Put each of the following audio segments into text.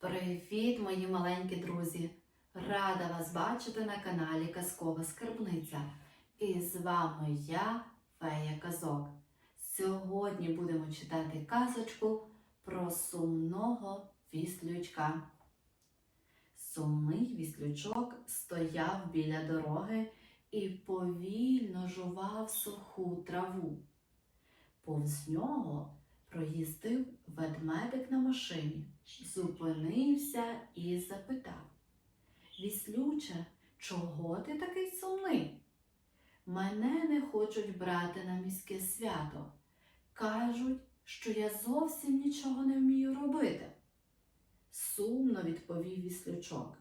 Привіт, мої маленькі друзі! Рада вас бачити на каналі Казкова Скарбниця. І з вами я, Фея Казок. Сьогодні будемо читати казочку про сумного віслючка. Сумний віслючок стояв біля дороги і повільно жував суху траву. Повз нього проїздив ведмедик на машині, зупинився і запитав: Віслюче, чого ти такий сумний? Мене не хочуть брати на міське свято. Кажуть, що я зовсім нічого не вмію робити. Сумно відповів віслючок.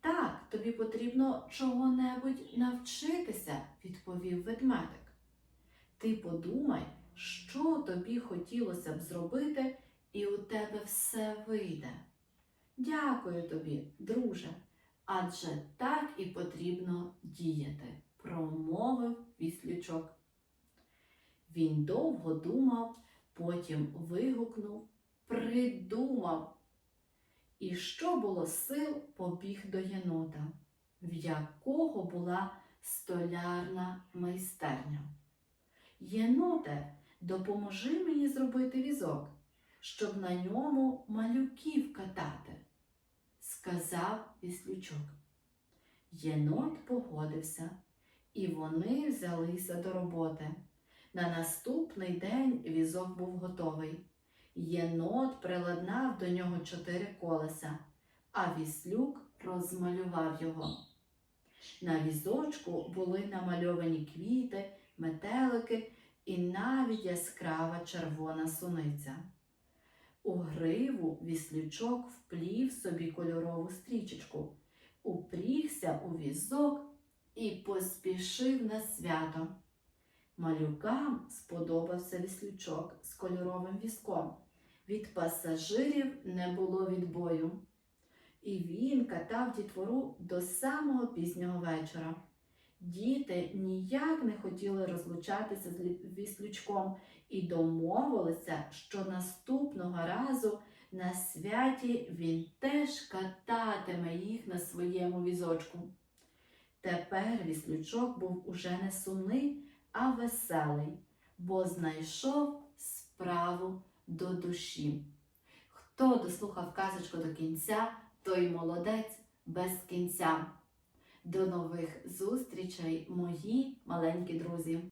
Так, тобі потрібно чого-небудь навчитися, відповів ведмедик. Ти подумай, що тобі хотілося б зробити, і у тебе все вийде. Дякую тобі, друже, адже так і потрібно діяти, промовив віслючок. Він довго думав, потім вигукнув, придумав. І що було сил, побіг до єнота, в якого була столярна майстерня. Єноте, допоможи мені зробити візок, щоб на ньому малюків катати, сказав віслючок. Єнот погодився, і вони взялися до роботи. На наступний день візок був готовий. Єнот приладнав до нього чотири колеса, а віслюк розмалював його. На візочку були намальовані квіти, метелики і навіть яскрава червона суниця. У гриву віслючок вплів собі кольорову стрічечку, упрігся у візок і поспішив на свято. Малюкам сподобався віслючок з кольоровим візком. Від пасажирів не було відбою. І він катав дітвору до самого пізнього вечора. Діти ніяк не хотіли розлучатися з віслючком і домовилися, що наступного разу на святі він теж кататиме їх на своєму візочку. Тепер віслючок був уже не сумний, а веселий, бо знайшов справу до душі. Хто дослухав казочку до кінця, той молодець без кінця. До нових зустрічей, мої маленькі друзі!